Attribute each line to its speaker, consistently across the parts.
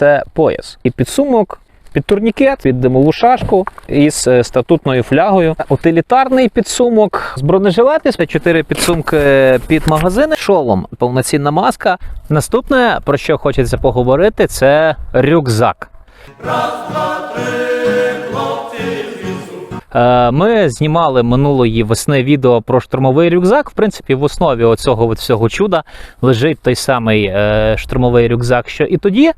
Speaker 1: це пояс і підсумок. Під турнікет, під димову шашку із е, статутною флягою. Утилітарний підсумок з бронежилети, чотири підсумки під магазини, шолом, повноцінна маска. Наступне, про що хочеться поговорити, це рюкзак. Е, Ми знімали минулої весни відео про штурмовий рюкзак. В принципі, в основі оцього от всього чуда лежить той самий е, штурмовий рюкзак, що і тоді.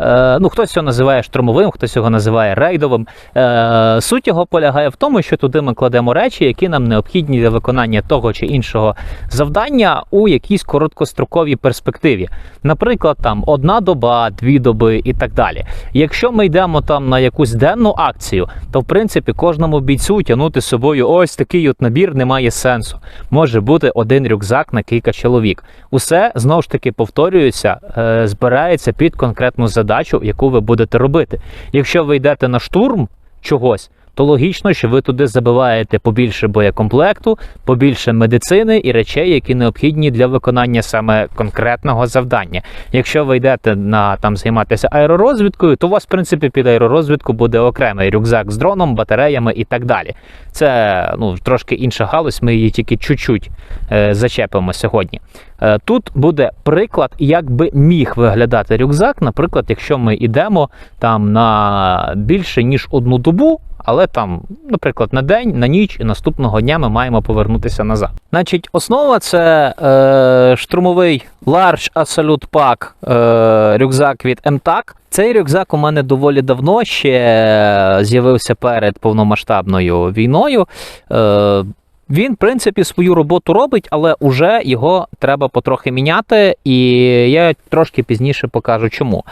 Speaker 1: Е, ну, хтось його називає штурмовим, хтось його називає рейдовим. Е, суть його полягає в тому, що туди ми кладемо речі, які нам необхідні для виконання того чи іншого завдання у якійсь короткостроковій перспективі. Наприклад, там одна доба, дві доби і так далі. Якщо ми йдемо там на якусь денну акцію, то в принципі кожному бійцю тягнути з собою ось такий от набір немає сенсу. Може бути один рюкзак на кілька чоловік. Усе знову ж таки повторюється, е, збирається під конкретну задачу, яку ви будете робити. Якщо ви йдете на штурм чогось. То логічно, що ви туди забиваєте побільше боєкомплекту, побільше медицини і речей, які необхідні для виконання саме конкретного завдання. Якщо ви йдете на там займатися аеророзвідкою, то у вас, в принципі, під аеророзвідку буде окремий рюкзак з дроном, батареями і так далі. Це ну трошки інша галузь. Ми її тільки чуть-чуть е, зачепимо сьогодні. Е, Тут буде приклад, як би міг виглядати рюкзак. Наприклад, якщо ми йдемо там на більше ніж одну добу, але там, наприклад, на день, на ніч і наступного дня ми маємо повернутися назад. Значить, основа це е, штурмовий Large Absolute Pack е, рюкзак від MTAC. Цей рюкзак у мене доволі давно ще з'явився перед повномасштабною війною. Е, він, в принципі, свою роботу робить, але вже його треба потрохи міняти, і я трошки пізніше покажу чому.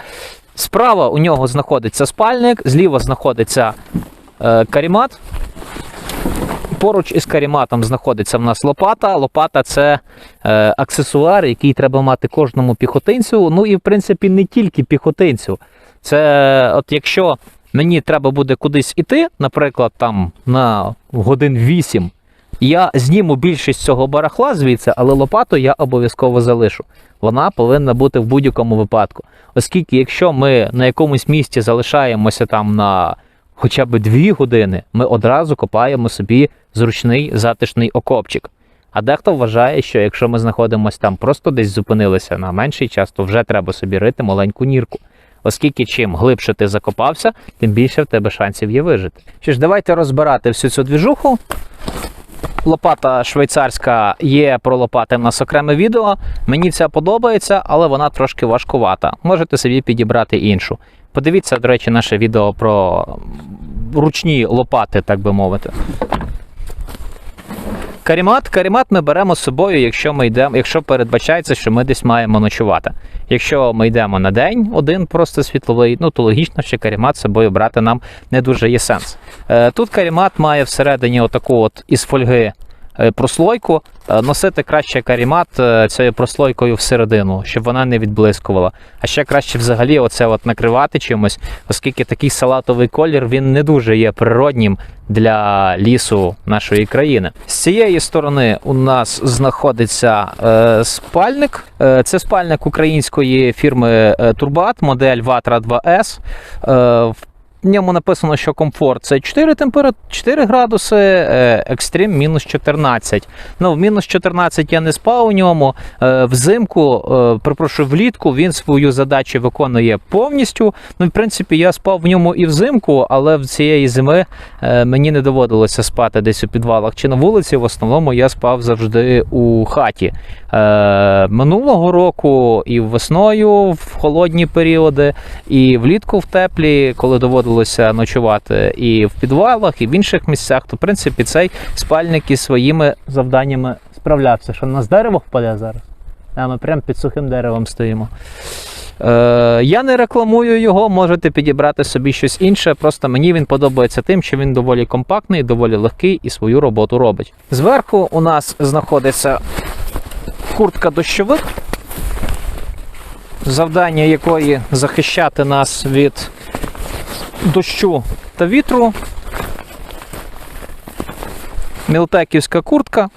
Speaker 1: Справа у нього знаходиться спальник, зліва знаходиться карімат. Поруч із каріматом знаходиться в нас лопата. Лопата це е, аксесуар, який треба мати кожному піхотинцю. Ну і в принципі не тільки піхотинцю. Це от якщо мені треба буде кудись іти, наприклад, там на годин 8, я зніму більшість цього барахла звідси, але лопату я обов'язково залишу. Вона повинна бути в будь-якому випадку. Оскільки, якщо ми на якомусь місці залишаємося там на хоча б дві години, ми одразу копаємо собі зручний затишний окопчик. А дехто вважає, що якщо ми знаходимося там, просто десь зупинилися на менший час, то вже треба собі рити маленьку нірку. Оскільки чим глибше ти закопався, тим більше в тебе шансів є вижити. Що ж, давайте розбирати всю цю двіжуху. Лопата швейцарська є про лопати в нас окреме відео. Мені ця подобається, але вона трошки важкувата. Можете собі підібрати іншу. Подивіться, до речі, наше відео про ручні лопати, так би мовити. Карімат, карімат ми беремо з собою, якщо ми йдемо, якщо передбачається, що ми десь маємо ночувати. Якщо ми йдемо на день, один просто світловий, ну то логічно, що карімат з собою брати нам не дуже є сенс. Е, тут карімат має всередині отаку от із фольги прослойку. Е, Носити краще карімат е, цією прослойкою всередину, щоб вона не відблискувала. А ще краще взагалі оце от накривати чимось, оскільки такий салатовий колір він не дуже є природнім для лісу нашої країни. З цієї сторони у нас знаходиться е, спальник. Е, це спальник української фірми е, Турбат, модель Vatra 2S. Е, в ньому написано, що комфорт це 4 температури, 4 градуси, е, екстрим мінус 14. Ну, в мінус 14 я не спав у ньому. Е, Взимку, е, перепрошую, влітку він свою задачу виконує повністю. Ну, в принципі, я спав в ньому і взимку, але в цієї зими мені не доводилося спати десь у підвалах чи на вулиці. В основному я спав завжди у хаті. Минулого року і весною в холодні періоди, і влітку в теплі, коли доводилося ночувати і в підвалах, і в інших місцях, то в принципі цей спальник із своїми завданнями справлявся. Що на нас дерево впаде зараз? А ми прямо під сухим деревом стоїмо. Е, я не рекламую його, можете підібрати собі щось інше. Просто мені він подобається тим, що він доволі компактний, доволі легкий і свою роботу робить. Зверху у нас знаходиться куртка дощовик, завдання якої захищати нас від дощу та вітру. Мілтеківська куртка.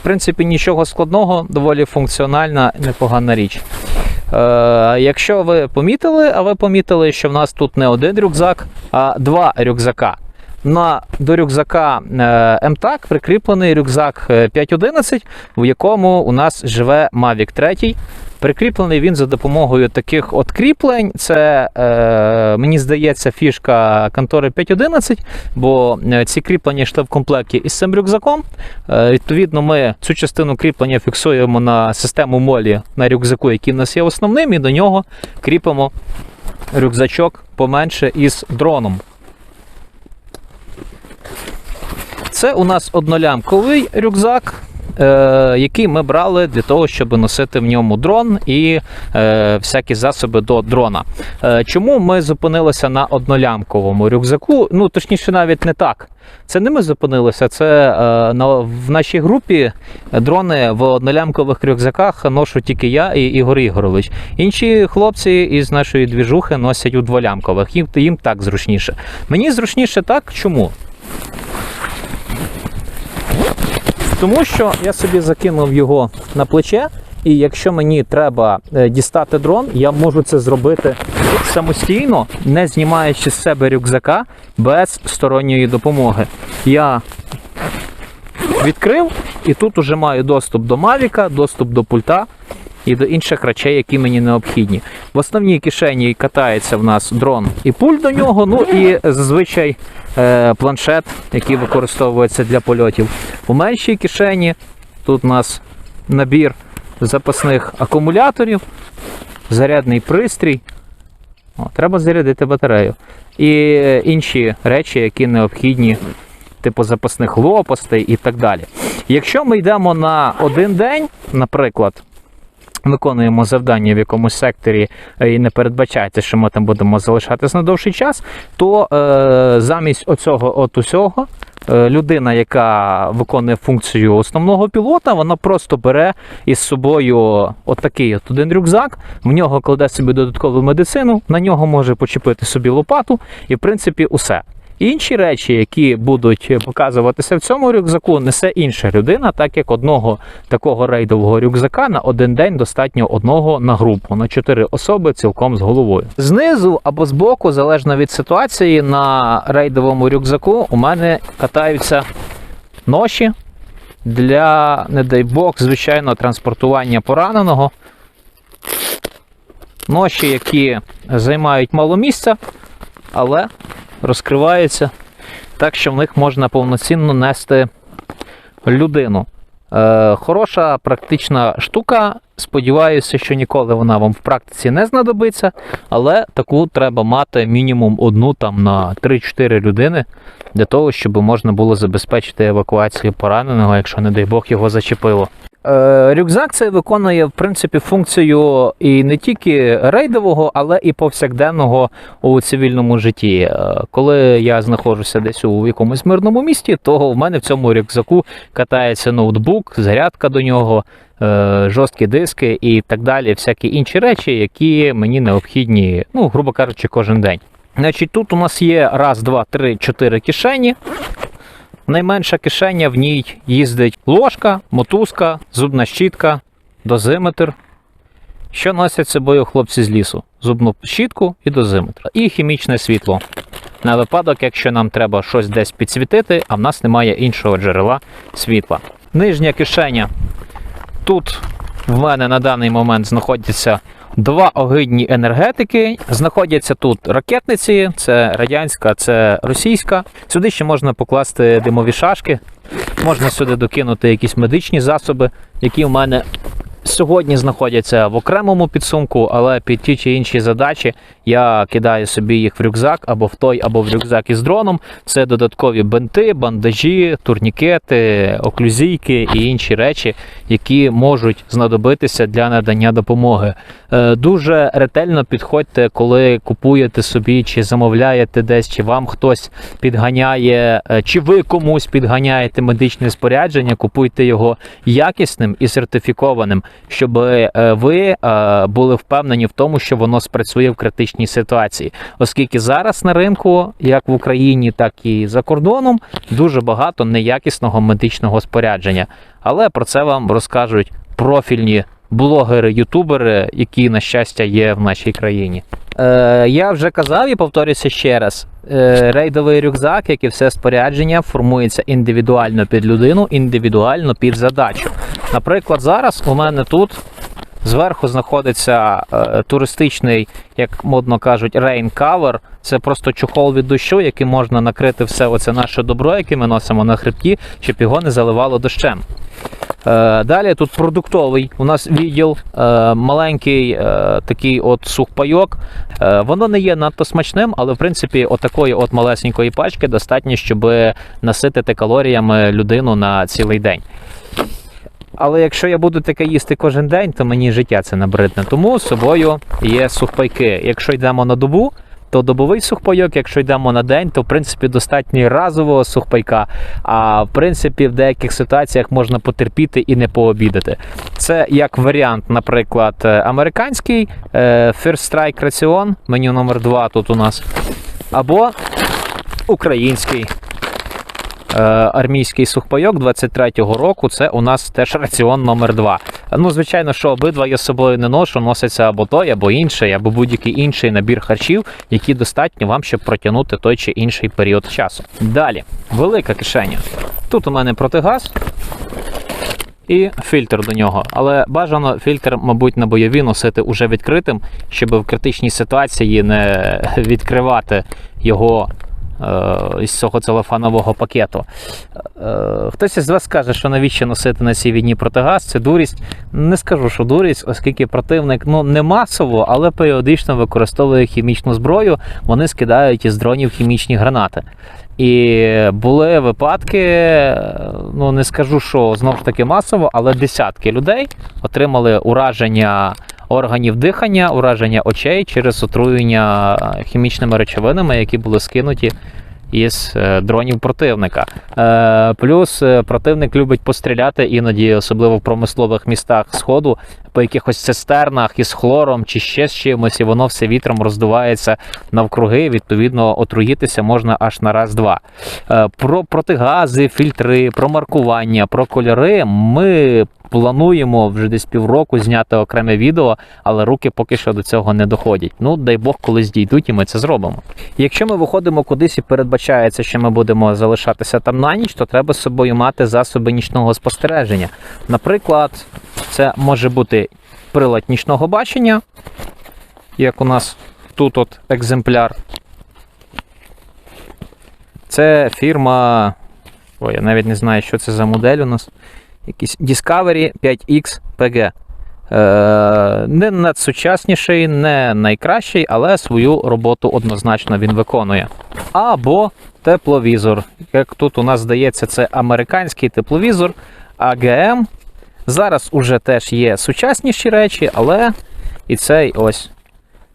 Speaker 1: В принципі, нічого складного, доволі функціональна, непогана річ. Е, якщо ви помітили, а ви помітили, що в нас тут не один рюкзак, а два рюкзака. На до рюкзака е, прикріплений рюкзак е, 511, в якому у нас живе Mavic 3. Прикріплений він за допомогою таких от кріплень. Це, е, мені здається, фішка контори 511, бо е, ці кріплення йшли в комплекті із цим рюкзаком. Е, відповідно, ми цю частину кріплення фіксуємо на систему молі на рюкзаку, який в нас є основним, і до нього кріпимо рюкзачок поменше із дроном. Це у нас однолямковий рюкзак, який ми брали для того, щоб носити в ньому дрон і е, всякі засоби до дрона. Е, чому ми зупинилися на однолямковому рюкзаку? Ну, точніше, навіть не так. Це не ми зупинилися. Це е, на, в нашій групі дрони в однолямкових рюкзаках ношу тільки я і Ігор Ігорович. Інші хлопці із нашої двіжухи носять у дволямкових. Їм, їм так зручніше. Мені зручніше так. Чому? Тому що я собі закинув його на плече, і якщо мені треба е, дістати дрон, я можу це зробити самостійно, не знімаючи з себе рюкзака без сторонньої допомоги. Я відкрив і тут уже маю доступ до Мавіка, доступ до пульта і до інших речей, які мені необхідні. В основній кишені катається в нас дрон і пульт до нього, ну і зазвичай е, планшет, який використовується для польотів. У меншій кишені тут у нас набір запасних акумуляторів, зарядний пристрій. О, треба зарядити батарею. І е, інші речі, які необхідні, типу запасних лопастей і так далі. Якщо ми йдемо на один день, наприклад, виконуємо завдання в якомусь секторі е, і не передбачається, що ми там будемо залишатись на довший час, то е, замість оцього от усього. е, Людина, яка виконує функцію основного пілота, вона просто бере із собою отакий от один рюкзак, в нього кладе собі додаткову медицину, на нього може почепити собі лопату, і в принципі усе. Інші речі, які будуть показуватися в цьому рюкзаку, несе інша людина, так як одного такого рейдового рюкзака на один день достатньо одного на групу, на чотири особи цілком з головою. Знизу або збоку, залежно від ситуації, на рейдовому рюкзаку у мене катаються ноші для, не дай Бог, звичайно, транспортування пораненого. Ноші, які займають мало місця, але розкриваються так, що в них можна повноцінно нести людину. Е, хороша практична штука. Сподіваюся, що ніколи вона вам в практиці не знадобиться, але таку треба мати мінімум одну там на 3-4 людини для того, щоб можна було забезпечити евакуацію пораненого, якщо, не дай Бог, його зачепило. Е, Рюкзак цей виконує в принципі функцію і не тільки рейдового, але і повсякденного у цивільному житті. Е, Коли я знаходжуся десь у якомусь мирному місті, то в мене в цьому рюкзаку катається ноутбук, зарядка до нього, е, жорсткі диски і так далі, всякі інші речі, які мені необхідні, ну, грубо кажучи, кожен день. Значить, тут у нас є раз, два, три, чотири кишені. Найменша кишеня в ній їздить ложка, мотузка, зубна щітка, дозиметр. Що носять з собою хлопці з лісу? Зубну щітку і дозиметр. І хімічне світло. На випадок, якщо нам треба щось десь підсвітити, а в нас немає іншого джерела світла. Нижня кишеня. Тут в мене на даний момент знаходяться два огидні енергетики. Знаходяться тут ракетниці, це радянська, це російська. Сюди ще можна покласти димові шашки, можна сюди докинути якісь медичні засоби, які в мене сьогодні знаходяться в окремому підсумку, але під ті чи інші задачі я кидаю собі їх в рюкзак або в той, або в рюкзак із дроном. Це додаткові бинти, бандажі, турнікети, оклюзійки і інші речі, які можуть знадобитися для надання допомоги. Е, Дуже ретельно підходьте, коли купуєте собі чи замовляєте десь, чи вам хтось підганяє, е, чи ви комусь підганяєте медичне спорядження, купуйте його якісним і сертифікованим, щоб е, ви е, були впевнені в тому, що воно спрацює в критичній ситуації, оскільки зараз на ринку, як в Україні, так і за кордоном, дуже багато неякісного медичного спорядження. Але про це вам розкажуть профільні блогери, ютубери, які, на щастя, є в нашій країні. Е, я вже казав і повторюся ще раз: е, рейдовий рюкзак, як і все спорядження, формується індивідуально під людину, індивідуально під задачу. Наприклад, зараз у мене тут зверху знаходиться е, туристичний, як модно кажуть, rain cover. Це просто чохол від дощу, який можна накрити все оце наше добро, яке ми носимо на хребті, щоб його не заливало дощем. Е, Далі тут продуктовий у нас відділ, е, маленький такий от сухпайок. Воно не є надто смачним, але в принципі отакої от малесенької пачки достатньо, щоб наситити калоріями людину на цілий день. Але якщо я буду таке їсти кожен день, то мені життя це набридне. Тому з собою є сухпайки. Якщо йдемо на добу, то добовий сухпайок, якщо йдемо на день, то в принципі достатньо разового сухпайка. А в принципі, в деяких ситуаціях можна потерпіти і не пообідати. Це як варіант, наприклад, е, американський е, First Strike раціон, меню номер 2 тут у нас. Або український армійський сухпайок 23-го року. Це у нас теж раціон номер 2 Ну, звичайно, що обидва я з собою не ношу, носиться або той, або інший, або будь-який інший набір харчів, які достатньо вам, щоб протягнути той чи інший період часу. Далі, велика кишеня. Тут у мене протигаз. І фільтр до нього. Але бажано фільтр, мабуть, на бойові носити уже відкритим, щоб в критичній ситуації не відкривати його е, із цього целофанового пакету. Е, хтось із вас скаже, що навіщо носити на цій війні протигаз, це дурість. Не скажу, що дурість, оскільки противник ну не масово, але періодично використовує хімічну зброю, вони скидають із дронів хімічні гранати. І були випадки, е, ну не скажу, що знову ж таки масово, але десятки людей отримали ураження органів дихання, ураження очей через отруєння е, хімічними речовинами, які були скинуті із е, дронів противника. Е, Плюс е, противник любить постріляти іноді, особливо в промислових містах сходу, по якихось цистернах із хлором чи ще з чимось, і воно все вітром роздувається навкруги. Відповідно, отруїтися можна аж на раз-два. Про протигази, фільтри, про маркування, про кольори ми. Плануємо вже десь півроку зняти окреме відео, але руки поки що до цього не доходять. Ну, дай Бог, колись дійдуть, і ми це зробимо. Якщо ми виходимо кудись і передбачається, що ми будемо залишатися там на ніч, то треба з собою мати засоби нічного спостереження. Наприклад, це може бути прилад нічного бачення, як у нас тут от екземпляр. Це фірма. Ой, я навіть не знаю, що це за модель у нас. Якийсь Discovery 5X PG. Е, не надсучасніший, не найкращий, але свою роботу однозначно він виконує. Або тепловізор. Як тут у нас здається, це американський тепловізор АГМ. Зараз уже теж є сучасніші речі, але і цей ось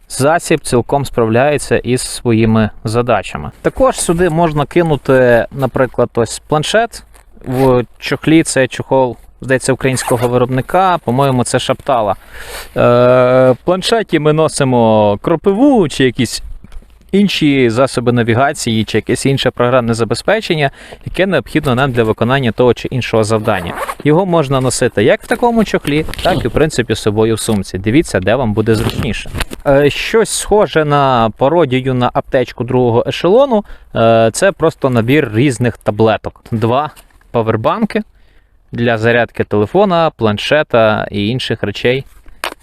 Speaker 1: засіб цілком справляється із своїми задачами. Також сюди можна кинути, наприклад, ось планшет. В чохлі це чохол, здається, українського виробника, по-моєму, це шаптала. Е, планшеті ми носимо кропиву чи якісь інші засоби навігації, чи якесь інше програмне забезпечення, яке необхідно нам для виконання того чи іншого завдання. Його можна носити як в такому чохлі, так і в принципі з собою в сумці. Дивіться, де вам буде зручніше. Е, Щось схоже на пародію на аптечку другого ешелону. Е, Це просто набір різних таблеток. Два павербанки для зарядки телефона, планшета і інших речей,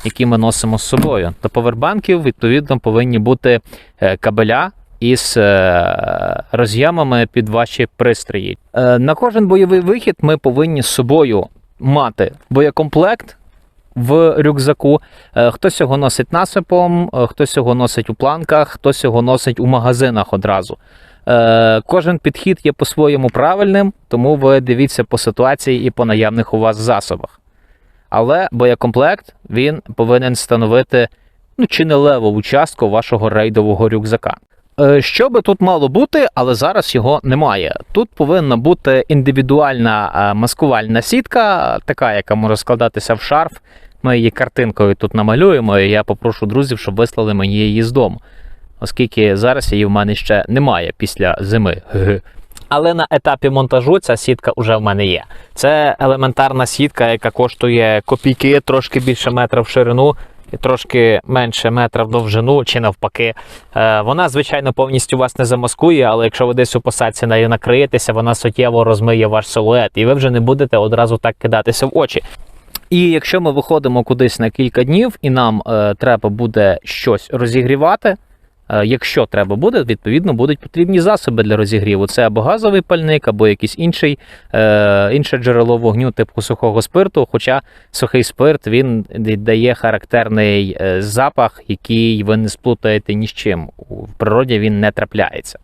Speaker 1: які ми носимо з собою. До павербанків, відповідно, повинні бути е, кабеля із е, роз'ємами під ваші пристрої. Е, На кожен бойовий вихід ми повинні з собою мати боєкомплект. В рюкзаку хтось його носить насипом, хтось його носить у планках, хтось його носить у магазинах одразу. Е, Кожен підхід є по-своєму правильним, тому ви дивіться по ситуації і по наявних у вас засобах. Але боєкомплект він повинен становити ну, чи не левову частку вашого рейдового рюкзака. Е, Що би тут мало бути, але зараз його немає. Тут повинна бути індивідуальна е, маскувальна сітка, така, яка може складатися в шарф. Ми її картинкою тут намалюємо, і я попрошу друзів, щоб вислали мені її з дому. Оскільки зараз її в мене ще немає після зими. Але на етапі монтажу ця сітка вже в мене є. Це елементарна сітка, яка коштує копійки, трошки більше метра в ширину. І трошки менше метра в довжину чи навпаки. Е, вона, звичайно, повністю вас не замаскує, але якщо ви десь у посадці нею накриєтеся, вона суттєво розмиє ваш силует, і ви вже не будете одразу так кидатися в очі. І якщо ми виходимо кудись на кілька днів, і нам е, треба буде щось розігрівати. Е, Якщо треба буде, відповідно будуть потрібні засоби для розігріву. Це або газовий пальник, або якийсь інший, е, інше джерело вогню типу сухого спирту. Хоча сухий спирт він дає характерний е, запах, який ви не сплутаєте ні з чим. В природі він не трапляється.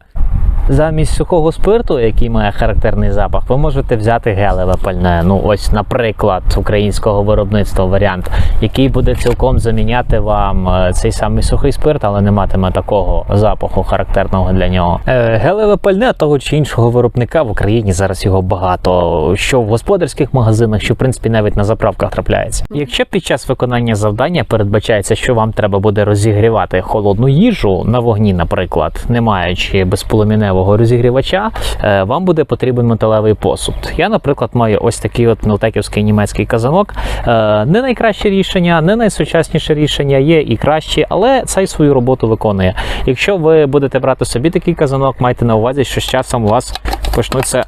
Speaker 1: Замість сухого спирту, який має характерний запах, ви можете взяти гелеве пальне. Ну, ось, наприклад, українського виробництва варіант, який буде цілком заміняти вам е, цей самий сухий спирт, але не матиме такого запаху характерного для нього. Е, гелеве пальне того чи іншого виробника в Україні зараз його багато. Що в господарських магазинах, що в принципі навіть на заправках трапляється. Якщо під час виконання завдання передбачається, що вам треба буде розігрівати холодну їжу на вогні, наприклад, не маючи безполуміневого розігрівача, е, вам буде потрібен металевий посуд. Я, наприклад, маю ось такий от мелтеківський німецький казанок. Е, Не найкраще рішення, не найсучасніше рішення, є і кращі, але цей свою роботу виконує. Якщо ви будете брати собі такий казанок, майте на увазі, що з часом у вас почнуться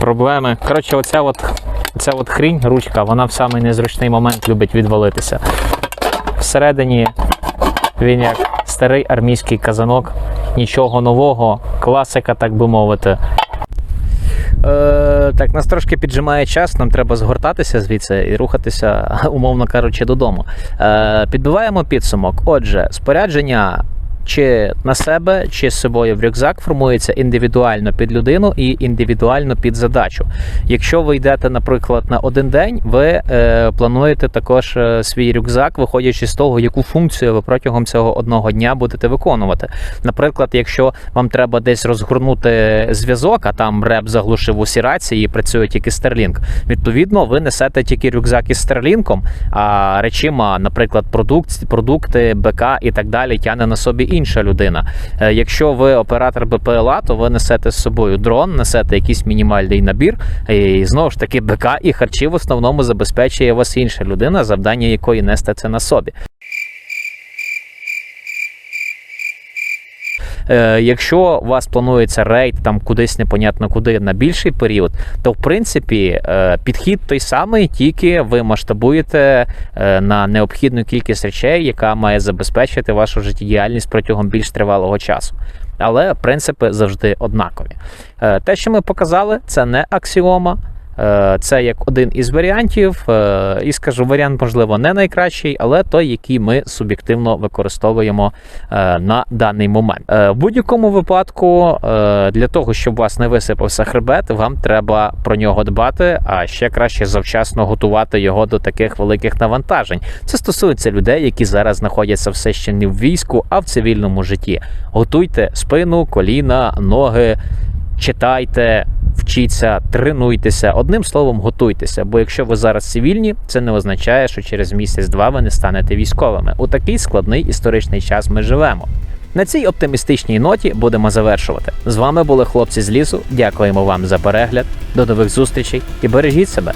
Speaker 1: проблеми. Коротше, оця от, оця от хрінь, ручка, вона в самий незручний момент любить відвалитися. Всередині він як старий армійський казанок, нічого нового, класика, так би мовити. Е, так, нас трошки піджимає час, нам треба згортатися звідси і рухатися, умовно кажучи, додому. Е, підбиваємо підсумок. Отже, спорядження чи на себе, чи з собою в рюкзак формується індивідуально під людину і індивідуально під задачу. Якщо ви йдете, наприклад, на один день, ви е, плануєте також е, свій рюкзак, виходячи з того, яку функцію ви протягом цього одного дня будете виконувати. Наприклад, якщо вам треба десь розгорнути зв'язок, а там реп заглушив усі рації і працює тільки Starlink, відповідно, ви несете тільки рюкзак із Starlink, а речима, наприклад, продукт, продукти, БК і так далі, тягне на собі інша людина. Е, Якщо ви оператор БПЛА, то ви несете з собою дрон, несете якийсь мінімальний набір, і знову ж таки БК і харчі в основному забезпечує вас інша людина, завдання якої нести це на собі. Е, Якщо у вас планується рейд там кудись непонятно куди на більший період, то в принципі е, підхід той самий, тільки ви масштабуєте е, на необхідну кількість речей, яка має забезпечити вашу життєдіяльність протягом більш тривалого часу. Але принципи завжди однакові. Е, Те, що ми показали, це не аксіома. Е, Це як один із варіантів, Е, і скажу, варіант, можливо, не найкращий, але той, який ми суб'єктивно використовуємо е, на даний момент. В будь-якому випадку, для того, щоб у вас не висипався хребет, вам треба про нього дбати, а ще краще завчасно готувати його до таких великих навантажень. Це стосується людей, які зараз знаходяться все ще не в війську, а в цивільному житті. Готуйте спину, коліна, ноги, читайте. Вчіться, тренуйтеся, одним словом, готуйтеся. Бо якщо ви зараз цивільні, це не означає, що через місяць-два ви не станете військовими. У такий складний історичний час ми живемо. На цій оптимістичній ноті будемо завершувати. З вами були хлопці з лісу. Дякуємо вам за перегляд. До нових зустрічей і бережіть себе.